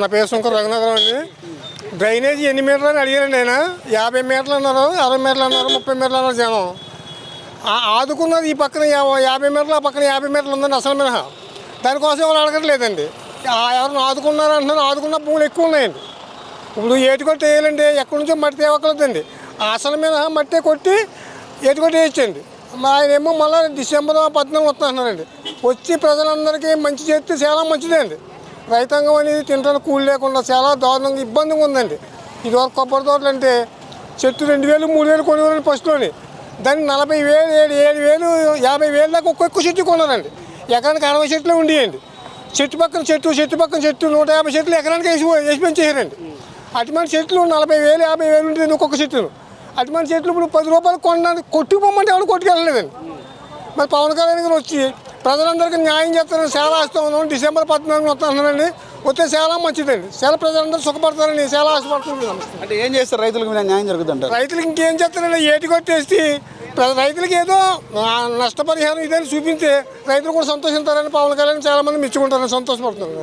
నా పేరు శంకర్ రఘునాథరావు అండి. డ్రైనేజీ ఎన్ని మీటర్లు అని అడిగారండి ఆయన? యాభై మీటర్లు అన్నారు అరవై మీటర్లు అన్నారు ముప్పై మీటర్లు అన్నారు జనం. ఆదుకున్నది ఈ పక్కన యాభై మీటర్లు ఆ పక్కన యాభై మీటర్లు ఉందండి అసలు మినహా. దానికోసం ఎవరు అడగట్లేదండి. ఎవరిని ఆదుకున్నారు అంటున్నారు ఆదుకున్న భూములు ఎక్కువ ఉన్నాయండి. ఇప్పుడు ఏటుకొట్టి వేయాలండి ఎక్కడి నుంచో మట్టి తేవక్కర్లేదండి. అసలు మినహా మట్టి కొట్టి ఏటుకొట్టి వేయించండి మా ఆయన ఏమో మళ్ళీ డిసెంబర్ పద్నాలుగు వస్తున్నారండి వచ్చి ప్రజలందరికీ మంచి చేస్తే చాలా మంచిదండి రైతాంగం అనేది తినడానికి కూలి లేకుండా చాలా దారుణంగా ఇబ్బందిగా ఉందండి. ఇదివరకు కొబ్బరి తోటలు అంటే చెట్టు రెండు వేలు మూడు వేలు కొనేవారండి ఫస్ట్లోని. దాన్ని నలభై వేలు ఏడు ఏడు వేలు యాభై వేలు దాకా ఒక్కొక్క చెట్టు కొన్నారండి ఎకరానికి అరవై చెట్లు ఉండేయండి. చెట్టు పక్కన చెట్టు చెట్టు పక్కన చెట్టు నూట యాభై చెట్లు ఎకరానికి వేసి వేసి పెంచేసారండి అటువంటి చెట్లు నలభై వేలు యాభై వేలు ఉంటుంది ఒక్కొక్క చెట్టును. అటువంటి చెట్లు ఇప్పుడు పది రూపాయలు కొనడానికి కొట్టుకుపోమంటే ఎవరు కొట్టుకెళ్ళలేదండి. మరి పవన్ కళ్యాణ్ గారు వచ్చి ప్రజలందరికీ న్యాయం చేస్తారని చాలా ఆశతో ఉన్నాం డిసెంబర్ పద్నాలుగు వస్తున్నానండి వస్తే చాలా మంచిదండి. చాలా ప్రజలందరూ సుఖపడతారని చాలా ఆశపడుతుంది నమస్తే. అంటే ఏం చేస్తారు? రైతులకు న్యాయం జరుగుతుంటారు రైతులకు ఇంకేం చేస్తారండి? ఏటి కొట్టేసి రైతులకి ఏదో నష్టపరిహారం ఇదని చూపించి రైతులు కూడా సంతోషిస్తారని పవన్ కళ్యాణ్ చాలా మంది మెచ్చుకుంటారని సంతోషపడుతున్నారు.